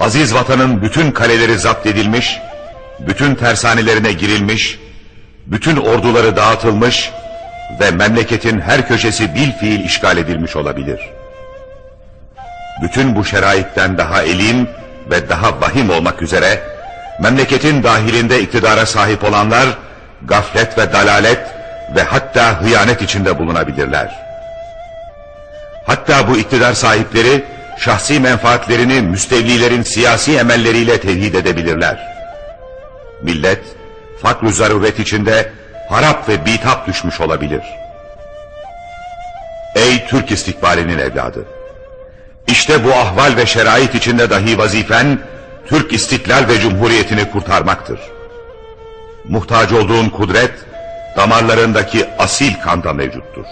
aziz vatanın bütün kaleleri zapt edilmiş, bütün tersanelerine girilmiş, bütün orduları dağıtılmış ve memleketin her köşesi bil fiil işgal edilmiş olabilir. Bütün bu şeraitten daha elim ve daha vahim olmak üzere, memleketin dahilinde iktidara sahip olanlar, gaflet ve dalalet ve hatta hıyanet içinde bulunabilirler. Hatta bu iktidar sahipleri, şahsi menfaatlerini müstevlilerin siyasi emelleriyle tevhid edebilirler. Millet, fakr-ı zaruret içinde harap ve bitap düşmüş olabilir. Ey Türk istikbalinin evladı! İşte bu ahval ve şerait içinde dahi vazifen, Türk istiklal ve cumhuriyetini kurtarmaktır. Muhtaç olduğun kudret, damarlarındaki asil kanda mevcuttur.